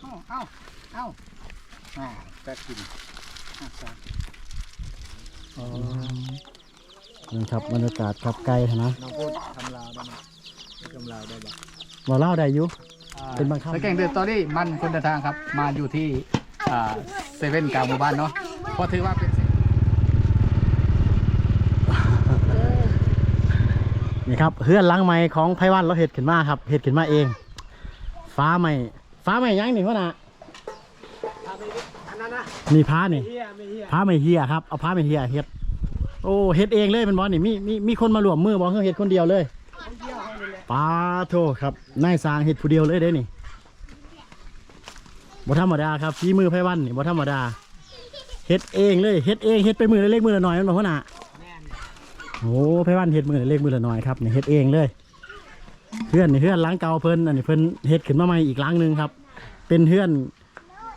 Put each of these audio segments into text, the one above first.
เอ้าเอ้าเอ้าอ่าจะกินอะจ้ะนี่ครับบรรยากาศครับไกลนะน้องพูดทำลาวได้ไหมทำลาวได้ปะบ่เล่าได้อยู่อ่าเป็นบางคำแล้วแกงเดือดตอนนี้มันคนเดินทางครับ มาอยู่ที่อ่าเซเว่นกลางหมู่บ้านเนาะเพราะถือว่าเป็น นี่ครับเฮือนหลังใหม่ของไพวันเราเห็ดขึ้นมาครับเห็ดขึ้นมาเอง ฟ้าใหม่ฟ้าใหม่ยังนี่วะนะนี่พ้านี่พ้าไม่เฮียครับเอาพ้าไม่เฮียเห็ดโอ้เห็ดเองเลยเป็นบอสนี่มีมีมีคนมารวมมือบอสเห็ดคนเดียวเลยปาโทครับนายสร้างเห็ดผู้เดียวเลยเด้นี่บ่ธรรมดาครับฝีมือไพวันนี่บ่ธรรมดาเห็ดเองเลยเห็ดเองเห็ดไปมือละเล็กมือละน้อยมันบอกว่าน่ะโอ้ไพวันเฮ็ดมือละเล็กมือละน้อยครับนี่เฮ็ดเองเลย เพื่อนนี่เพื่อนล้างเก่าเพิ่นอันนี้เพิ่นเฮ็ดขึ้นมาใหม่อีกล้างหนึงครับ เป็นเพื่อน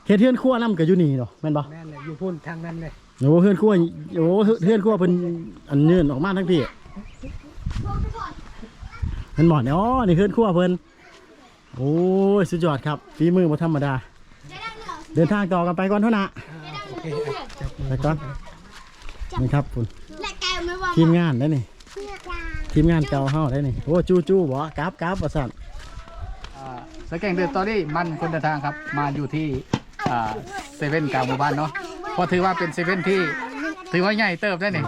เฮ็ดเพื่อนครัวนํกับอยู่นี่เนาะแม่นบ่แม่นเลยอยู่พุ่นทางนั้นเลยโอ้เพื่อนครัวโอ้เพื่อนครัวเพิ่นอันยื่นออกมาทั้งพี่เพิ่นบอกเนี่ยอ๋อนี่เพื่อนครัวเพิ่นโอ้ยสุดยอดครับฝีมือบ่ธรรมดา เดินทางต่อกันไปก่อนเท่านะโอเคอะจับมือไปก่อนนี่ครับคุณและแกไม่ว่าทีมงานได้นี่ ทีมงานเก่าเฮาได้นี่โอ้จู้จู้บ่กราบกราบประสานอ่าแล้วแกงเดือดตอนนี้มันคนเดินทางครับ มาอยู่ที่อ่าเซเว่นกลางหมู่บ้านเนาะเพราะถือว่าเป็นเซเว่นที่ ถือว่าใหญ่เติบได้เนี่ย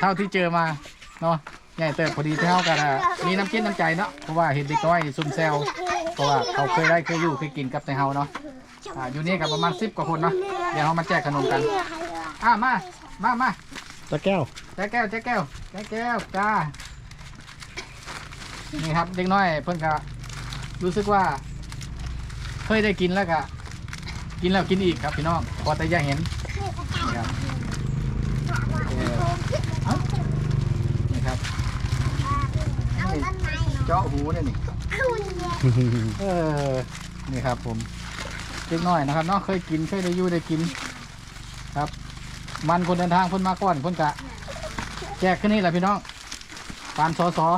เท่าที่เจอมาเนาะใหญ่เติบพอดีที่เท่ากันอะมีน้ำกินน้ำใจเนาะเพราะว่าเห็นเด็กน้อยซุ่มแซวเพราะว่าเขาเคยได้เคยอยู่เคยกินกับในเฮาเนาะอ่าอยู่นี่กับประมาณสิบกว่าคนเนาะเดี๋ยวเรามาแจกขนมกันอ่ามามามาตะแก้ว แจ๊แก้วแจ๊แก้วแจ๊แก้วจ้า นี่ครับเด็กน้อยเพิ่นก็รู้สึกว่า เคยได้กินแล้วก็กินแล้วกินอีกครับพี่น้องพอแต่อยังเห็นนี่ครับเออเอ้านี่ครับนี่เจาะหูเนี่ยนี่เออนี่ครับผมเด็กน้อยนะครับเนาะเคยกินเคยได้อยู่ได้กิน ครับ มันคนเดินทางเพิ่นมาก่อนเพิ่นกะแจกขึ้นนี่แหละพี่น้องปานสอสอ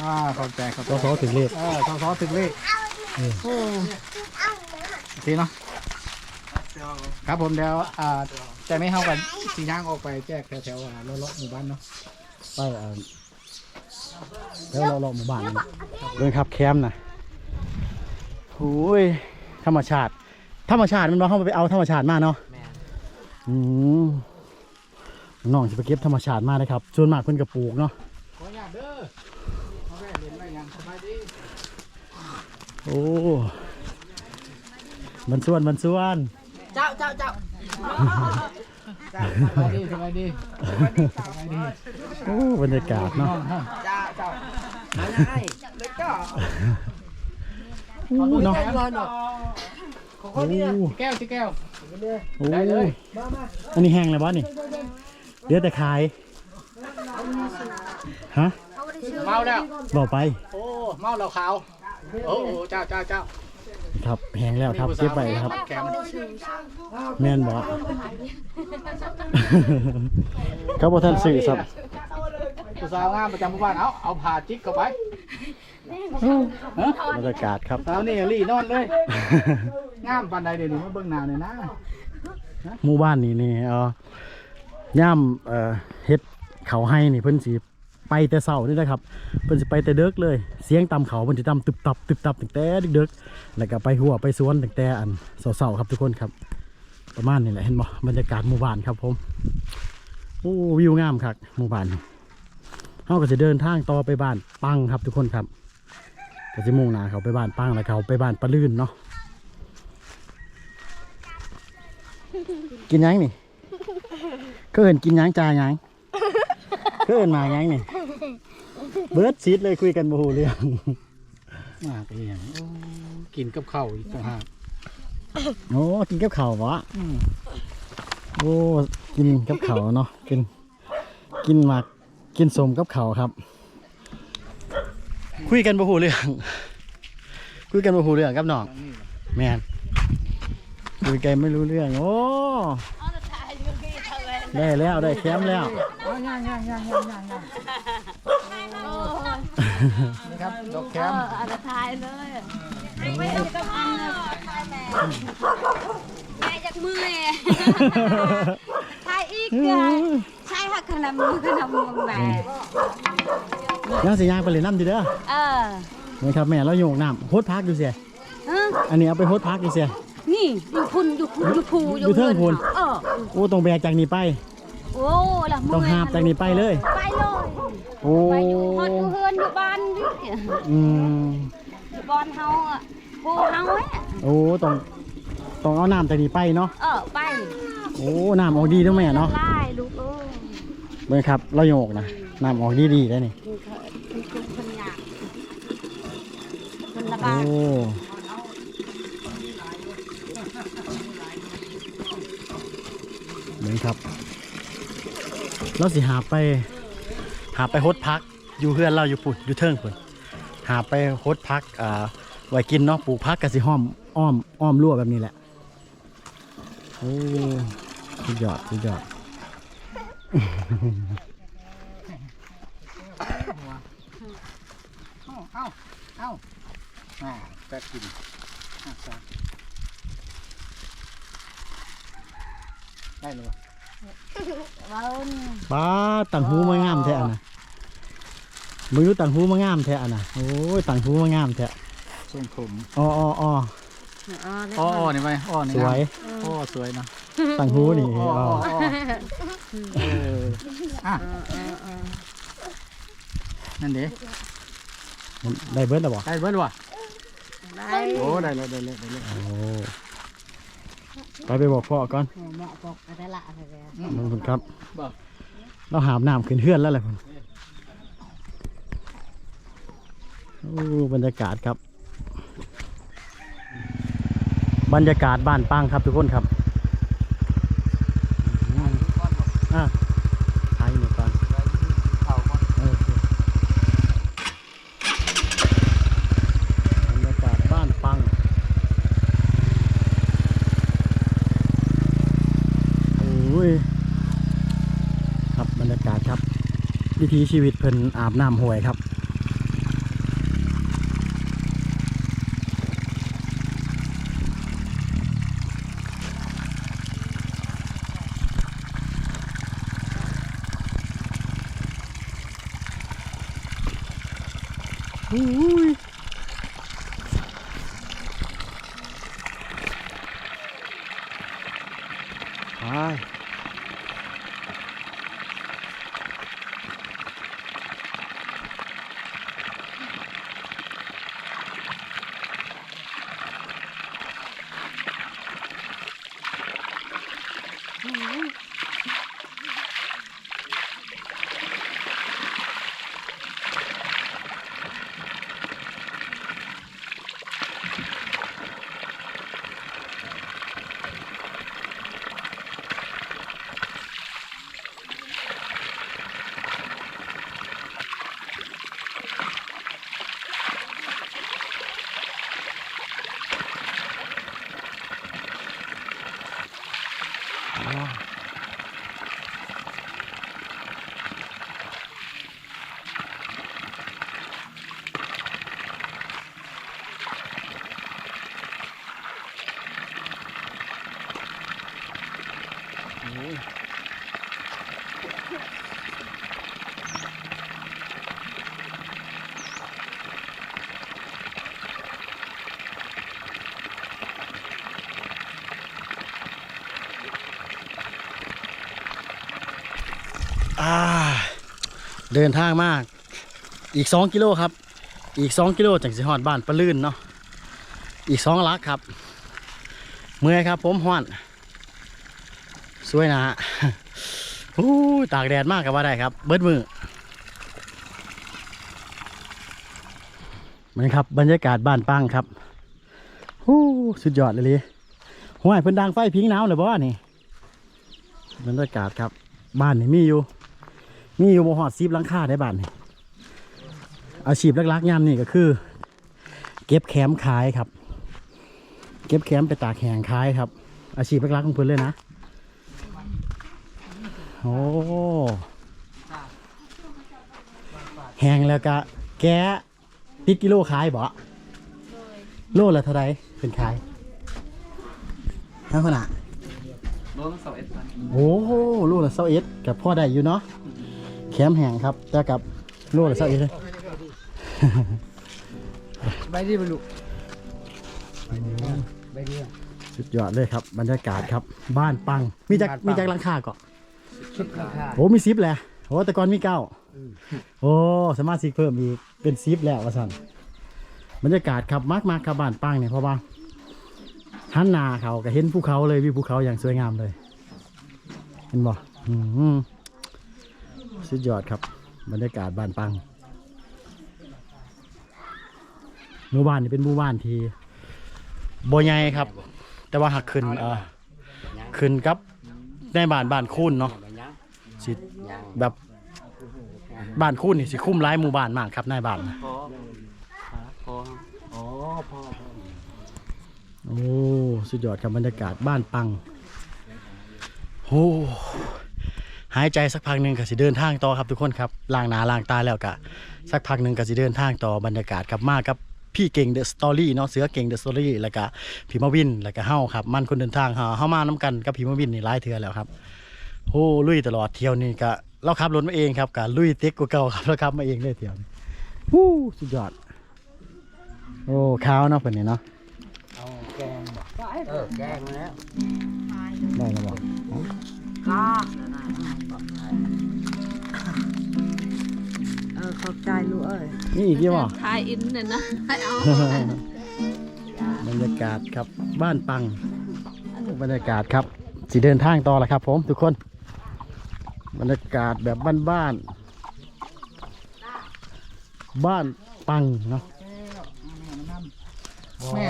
อ่าขอบใจขอบใจสอสอถึงเลข เออสอสอถึงเลขโอ้โอเคเนาะครับผมเดี๋ยวอ่าแต่ไม่เท่ากันสีย่างออกไปแจกแถวๆอ่าเลาะๆหมู่บ้านเนาะไปอ่าแล้วเราเราหมู่บ้านนี่เดินครับแคมป์นะโอ้ยธรรมชาติ ธรรมชาติมันบอกเขาไปเอาธรรมชาติมาเนาะอืมน้องจะไปเก็บธรรมชาติมาเลยครับส่วนมากเพิ่นกระปลูกเนาะขออนุญาตเด้อมาแวะเล่นไว้ยังสบายดี โอ้มันส่วนมันส่วน เจ้าเจ้าเจ้าสบายดีสบายดีสบายดีสบายดีโอ้บรรยากาศเนาะน้องฮะเจ้าเจ้ามาได้เลยเจ้าโอ้เนาะรอหน่อยขอโอ้เขาเนี่ยแก้วสิแก้วโอ้ได้เลยอันนี้แห้งแล้วบอสนี่เดี๋ยวแต่ขายฮะเมาแล้วบอกไป โอ้เมาเหล้าขาว โอ้โอ้เจ้าเจ้าเจ้าครับแห้งแล้วครับเก็บไปครับ แกมแม่นบอกเขาบอกท่านสื่อสับผู้สาวงามประจำหมู่บ้านเอาเอาผ่าจิกเข้าไปฮะบรรยากาศครับ สาวนี่รีนอนเลย งามปานใดเดี๋ยวนี้มาเบิ่งหน้าหน่อยนะหมู่บ้านนี่นี่เออย่ามเอ่อเฮ็ดเขาให้นี่เพิ่นสิ ไปแต่เช้านี่นะครับเพิ่นสิไปแต่เดึกเลย เสียงตามเขาเพิ่นสิตามตึบตับตึบตับตั้งแต่เดึกๆแล้วก็ไปหัวไปสวนตั้งแต่อันเช้าๆครับทุกคนครับ ประมาณนี้แหละเห็นบ่บรรยากาศหมู่บ้านครับผมโอ้วิวงามครับหมู่บ้านเฮาก็สิเดินทางต่อไปบ้านปังครับทุกคนครับก็สิมุ่งหน้าเขาไปบ้านปังแล้วเขาไปบ้านปะลื่นเนาะกินยังนี่ก็เห็นกินยังจ่ายยัง ก็เห็นมาหยังนี่เบิร์ดซีดเลยคุยกันโมโหเรื่องมากเลยอย่างโอ้กินกับข้าวอีกต่างหากโอ้กินกับข้าววะอืมโอ้กินกับข้าวเนาะกิน กินหมากกินสมกับข้าวครับ คุยกันโมโหเรื่องคุยกันโมโหเรื่องกับน้องแมนคุยกันไม่รู้เรื่อง โอ้ ได้แล้วได้แคมป์แล้วนี่ครับดอกแคมอันทายเลยโแม่จากมือเลยใช่อีกเลยใช่ค่ะขนาดมือขนาดมือแม่ยังสิย่างไปเลยน้ำดีเด้อเออนี่ครับแม่เราโยกน้ำโฮดพักอยู่เสียฮะอันนี้เอาไปโฮดพักอยู่เสีย นี่อยู่พุ่นอยู่พุ่นอยู่ภูอยู่เทิงพูนเออโอ้ตรงแบกจากนี้ไป โอ้ละมืต้องหาบจากนี้ไปเลย ไปเลยโอ้ไปอยู่ฮอดอยู่เฮือนอยู่บ้านดิอืมอยู่บ้านเฮาอะภูเฮาอะโอ้ต้องต้องเอาน้ำจากนี้ไปเนาะเออไปโอ้น้ำออกดีด้วยแม่เนาะไล่ลูกเอ้ยเบิ่งครับเราโยกนะน้ำออกดีดีๆได้นี่คุณเคยคุณคุณคนอยากคนละโอ้บ้านเบิ่ครับเราสิหาไป หาไปโฮดพัก อยู่เพื่อนเราอยู่ปุ่นอยู่เทิงปุ่นหาไปโฮดพักอ่าไว้กินเนาะปลูกพักกับสิห้อมอ้อมอ้อมรั่วแบบนี้แหละโอ้สุดยอดสุดยอดเอ้าเอ้าเอาอ่าแป๊บกินอะ จ้ะได้เลยวะเว้านี่ป้าต่างหูมางามแท้อะนะมึงรู้ต่างหูมางามแท้อะนะโอ้ยต่างหูมางามแท้ทรงผมอ้ออ้ออ้ออ๋ออ้ออ้อนี่ไหมอ้อนี่สวยอ้อสวยเนาะต่างหูนี่อ้ออ้ออ้ออ้อเอออะนั่นเด้ได้เบิร์ดแล้วบ่ได้เบิดวะได้โอ้ได้เลยได้เลยได้เลยโอ้ ไปไปบอกพ่อก่อนเหมาะปกอะไรละอะไรมันคุณครับบอกเราหาบน้ำขึ้นเฮือนแล้วแหละคุณโอ้บรรยากาศครับ บรรยากาศบ้านปังครับทุกคนครับอะถ่ายหน่อยก่อน เอาก่อน เออโอเคบรรยากาศบ้านปัง โอ้ย ครับบรรยากาศครับ วิ ถีชีวิตเพิ่นอาบน้ำห้วยครับ อุ้ยไปอ่า เดินทางมาก อีกสองกิโลครับ อีกสองกิโลจากสิฮอดบ้านปะลื่นเนาะ อีกสองลักครับ เมื่อยครับ ผมห้อน สวยนะฮะฮู้ตากแดดมากกับว่าได้ครับ เบิดมือมันครับ บรรยากาศบ้านปังครับฮู้สุดยอดเลยเลยห้วยเพิ่นดังไฟพิงหนาวเลยบ่นี่บรรยากาศครับ บ้านนี่มีอยู่ มีอยู่บ่หอดซีบหลังคาได้บ้านนี่อาชีพหลักๆยามนี่ก็คือ เก็บแคมขายครับ เก็บแคมไปตากแห้งขายครับ อาชีพหลักๆของเพิ่นเลยนะโอ้แห้งแล้วก็แกะติดกิโลขายบ่โลละเท่าไรเป็นขายฮะขนาดโลละสองเอ็ดพันโอ้โหลูกละเซาเอ็ดกับพ่อได้อยู่เนาะ แคมแห้งครับแต่กับลูกละเซาเอ็ดเลยใบดีไปลูกใบดีสุดยอดเลยครับบรรยากาศครับ บ้านปังมีจากมีจากหลังคาเกาะชุดราคาโอ้มีซิปแหละโอ้แต่ก่อนมีเก้าโอ้สามารถซิเพิ่มอีกเป็นซิปแล้วว่าสันบรรยากาศครับมากมากครับบ้านปังเนี่ยเพราะว่าหันหนาเขาก็เห็นภูเขาเลยวิวภูเขาอย่างสวยงามเลย เห็นบ่อืม สุดยอดครับ บรรยากาศบ้านปังหมู่บ้านนี่เป็นหมู่บ้านที่บ่ใหญ่ครับ แต่ว่าหักขึ้นเอ่อขึ้นกับในบ้านบ้านคูนเนาะสิแบบบ้านคูนนี่สิคุ้มหลายหมู่บ้านมากครับในบ้านนะพอพออ๋อพอพอโอ้สุดยอดครับบรรยากาศบ้านปังโอ้ หายใจสักพักหนึ่งก็สิเดินทางต่อครับทุกคนครับล้างหน้าล้างตาแล้วก็สักพักหนึ่งก็สิเดินทางต่อบรรยากาศครับมากครับพี่เก่งเดอะสตอรี่เนาะเสือเก่งเดอะสตอรี่แล้วก็พี่มาวินแล้วก็เฮาครับ มันคนเดินทางเฮาเฮามาน้กันกับพี่มาวินนี่หลายเทื่อแล้วครับโอ้ลุยตลอดเที่ยวนี่ก็เราขับรถมาเองครับก็ลุยเต็กกว่าเก่าครับเราขับมาเองเลยเที่ยวนี้ฮู้สุดยอดโอ้ขาวเนาะเพิ่นนี่เนาะเอาแกงบอกเออแกงมาแล้วได้แล้วบ่ก็ เออขอบใจลูกเอ้ยนี่อีกยี่บ่ทายอินเนี่ยนะให้เอาบรรยากาศครับบ้านปัง บรรยากาศครับสิเดินทางต่อละครับผมทุกคน บรรยากาศแบบบ้านๆบ้านปังเนาะแม่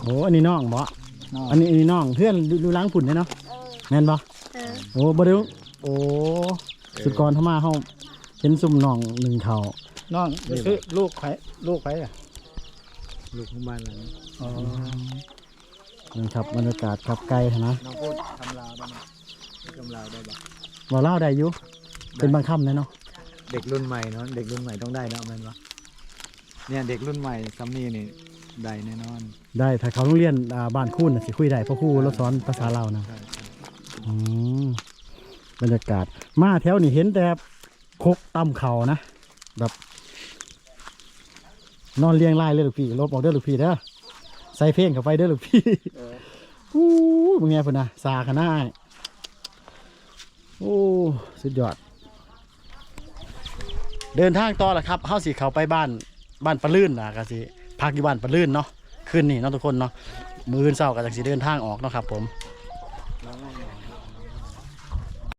โอ้อันนี้น้องบ่อันนี้อันนี้น้องเพื่อนดูดูล้างผุ่นได้เนาะแม่นบ่เออ โอ้บ่เด้อโอ้สุดก่อนเข้ามาเฮาเห็นซุ่มน้องหนึ่งเขาน้องคือลูกใครลูกใครอะลูกของบ้านหลังอ๋อนี่ครับบรรยากาศครับไกลนะน้องพูดทำลาวได้ไหมทำลาวได้ปะบ่เล่าได้อยู่เป็นบางคำเลยเนาะเด็กรุ่นใหม่เนาะเด็กรุ่นใหม่ต้องได้แล้วแม่นปะเนี่ยเด็กรุ่นใหม่ซัมนี่นี่ ได้แน่นอนได้ถ้าเขาโรงเรียนอ่าบ้านคูนน่ะสิคุยได้เพราะครูเราสอนภาษาลาวนะ ใช่อืมบรรยากาศ มาแถวนี่เห็นแต่คกตำเขานะ แบบ นอนเรียงรายเลยลูกพี่ลบออกเด้อลูกพี่เด้อใส่เพลงเข้าไปเด้อลูกพี่อู้มึงไงพุ่นนะสาขนาดโอ้สุดยอด เดินทางต่อละครับเฮาสิเข้าไปบ้านบ้านปะลื่นนะก็สิ พักอยู่บ้านปะลื่นเนาขึ้นนี่เนาะทุกคนเนาะมืออื่นเช้ากับจังสีเดินทางออกเนาะครับผม